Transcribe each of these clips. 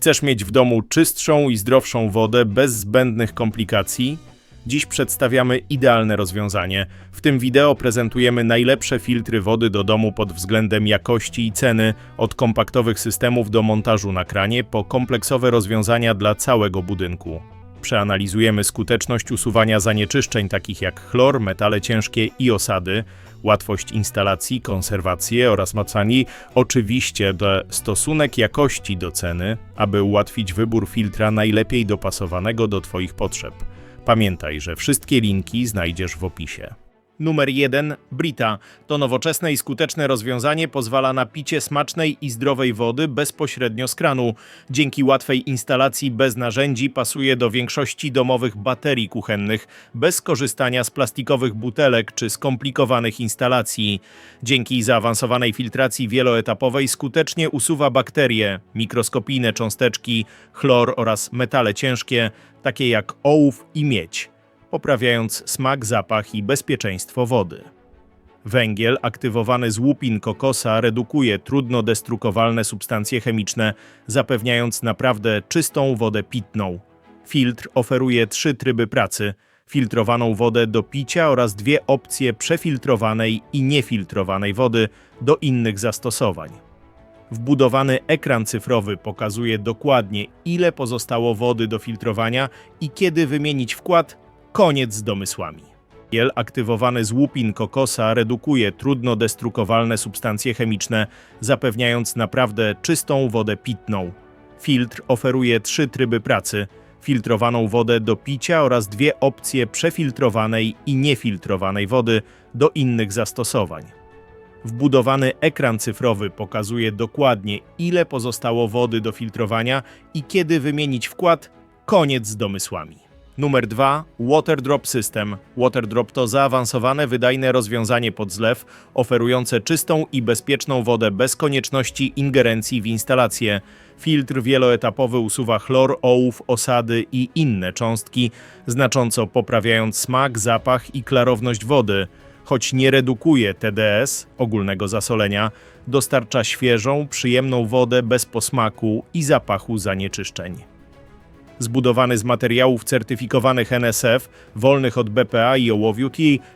Chcesz mieć w domu czystszą i zdrowszą wodę bez zbędnych komplikacji? Dziś przedstawiamy idealne rozwiązanie. W tym wideo prezentujemy najlepsze filtry wody do domu pod względem jakości i ceny, od kompaktowych systemów do montażu na kranie po kompleksowe rozwiązania dla całego budynku. Przeanalizujemy skuteczność usuwania zanieczyszczeń takich jak chlor, metale ciężkie i osady, łatwość instalacji, konserwację oraz macani, oczywiście stosunek jakości do ceny, aby ułatwić wybór filtra najlepiej dopasowanego do Twoich potrzeb. Pamiętaj, że wszystkie linki znajdziesz w opisie. Numer 1. Brita. To nowoczesne i skuteczne rozwiązanie pozwala na picie smacznej i zdrowej wody bezpośrednio z kranu. Dzięki łatwej instalacji bez narzędzi pasuje do większości domowych baterii kuchennych, bez korzystania z plastikowych butelek czy skomplikowanych instalacji. Dzięki zaawansowanej filtracji wieloetapowej skutecznie usuwa bakterie, mikroskopijne cząsteczki, chlor oraz metale ciężkie, takie jak ołów i miedź poprawiając smak, zapach i bezpieczeństwo wody. Węgiel aktywowany z łupin kokosa redukuje trudno destrukowalne substancje chemiczne, zapewniając naprawdę czystą wodę pitną. Filtr oferuje trzy tryby pracy: filtrowaną wodę do picia oraz dwie opcje przefiltrowanej i niefiltrowanej wody do innych zastosowań. Wbudowany ekran cyfrowy pokazuje dokładnie, ile pozostało wody do filtrowania i kiedy wymienić wkład Koniec z domysłami. Giel aktywowany z łupin kokosa redukuje trudno destrukowalne substancje chemiczne, zapewniając naprawdę czystą wodę pitną. Filtr oferuje trzy tryby pracy: filtrowaną wodę do picia oraz dwie opcje przefiltrowanej i niefiltrowanej wody do innych zastosowań. Wbudowany ekran cyfrowy pokazuje dokładnie, ile pozostało wody do filtrowania i kiedy wymienić wkład. Koniec z domysłami. Numer 2. Waterdrop System. Waterdrop to zaawansowane, wydajne rozwiązanie pod zlew, oferujące czystą i bezpieczną wodę bez konieczności ingerencji w instalację. Filtr wieloetapowy usuwa chlor, ołów, osady i inne cząstki, znacząco poprawiając smak, zapach i klarowność wody. Choć nie redukuje TDS, ogólnego zasolenia, dostarcza świeżą, przyjemną wodę bez posmaku i zapachu zanieczyszczeń zbudowany z materiałów certyfikowanych NSF, wolnych od BPA i ołowiu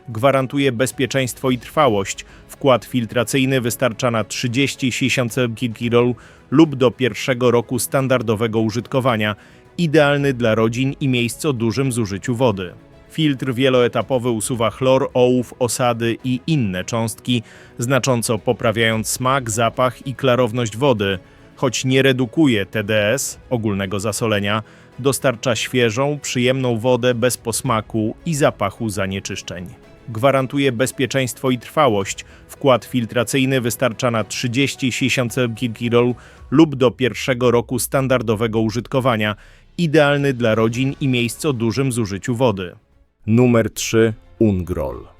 gwarantuje bezpieczeństwo i trwałość. Wkład filtracyjny wystarcza na 30-60 kg lub do pierwszego roku standardowego użytkowania, idealny dla rodzin i miejsc o dużym zużyciu wody. Filtr wieloetapowy usuwa chlor, ołów, osady i inne cząstki, znacząco poprawiając smak, zapach i klarowność wody. Choć nie redukuje TDS, ogólnego zasolenia, dostarcza świeżą, przyjemną wodę bez posmaku i zapachu zanieczyszczeń. Gwarantuje bezpieczeństwo i trwałość. Wkład filtracyjny wystarcza na 30-60 kg lub do pierwszego roku standardowego użytkowania, idealny dla rodzin i miejsc o dużym zużyciu wody. Numer 3. Ungrol.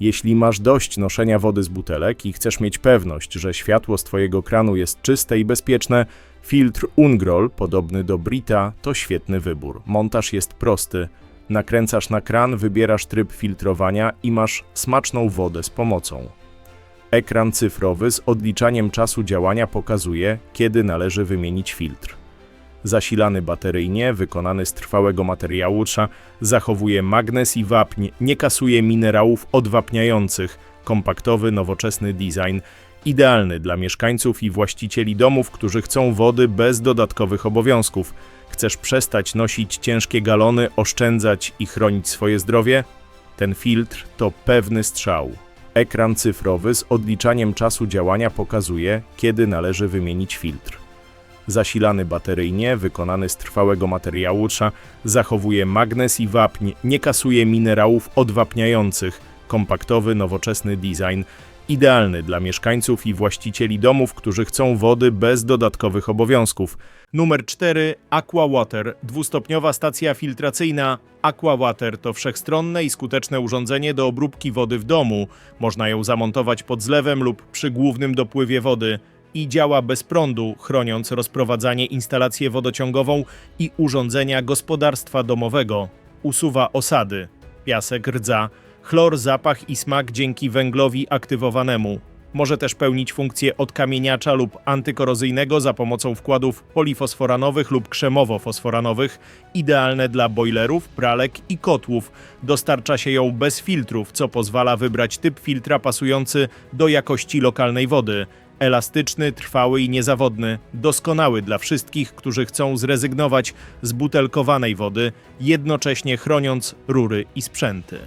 Jeśli masz dość noszenia wody z butelek i chcesz mieć pewność, że światło z Twojego kranu jest czyste i bezpieczne, filtr Ungrol, podobny do Brita, to świetny wybór. Montaż jest prosty. Nakręcasz na kran, wybierasz tryb filtrowania i masz smaczną wodę z pomocą. Ekran cyfrowy z odliczaniem czasu działania pokazuje, kiedy należy wymienić filtr zasilany bateryjnie, wykonany z trwałego materiału, zachowuje magnez i wapń, nie kasuje minerałów odwapniających, kompaktowy, nowoczesny design, idealny dla mieszkańców i właścicieli domów, którzy chcą wody bez dodatkowych obowiązków. Chcesz przestać nosić ciężkie galony, oszczędzać i chronić swoje zdrowie? Ten filtr to pewny strzał. Ekran cyfrowy z odliczaniem czasu działania pokazuje, kiedy należy wymienić filtr zasilany bateryjnie, wykonany z trwałego materiału, zachowuje magnez i wapń, nie kasuje minerałów odwapniających, kompaktowy, nowoczesny design, idealny dla mieszkańców i właścicieli domów, którzy chcą wody bez dodatkowych obowiązków. Numer 4 AquaWater, dwustopniowa stacja filtracyjna. AquaWater to wszechstronne i skuteczne urządzenie do obróbki wody w domu. Można ją zamontować pod zlewem lub przy głównym dopływie wody i działa bez prądu, chroniąc rozprowadzanie instalację wodociągową i urządzenia gospodarstwa domowego. Usuwa osady, piasek, rdza, chlor, zapach i smak dzięki węglowi aktywowanemu. Może też pełnić funkcję odkamieniacza lub antykorozyjnego za pomocą wkładów polifosforanowych lub krzemowo-fosforanowych, idealne dla bojlerów, pralek i kotłów. Dostarcza się ją bez filtrów, co pozwala wybrać typ filtra pasujący do jakości lokalnej wody. Elastyczny, trwały i niezawodny, doskonały dla wszystkich, którzy chcą zrezygnować z butelkowanej wody, jednocześnie chroniąc rury i sprzęty.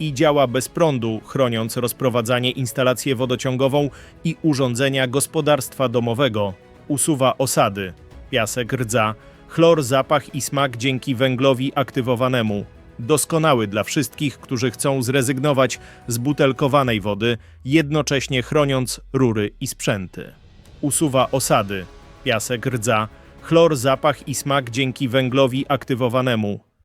I działa bez prądu, chroniąc rozprowadzanie instalacji wodociągową i urządzenia gospodarstwa domowego. Usuwa osady, piasek, rdza, chlor, zapach i smak dzięki węglowi aktywowanemu. Doskonały dla wszystkich, którzy chcą zrezygnować z butelkowanej wody, jednocześnie chroniąc rury i sprzęty. Usuwa osady, piasek, rdza, chlor, zapach i smak dzięki węglowi aktywowanemu.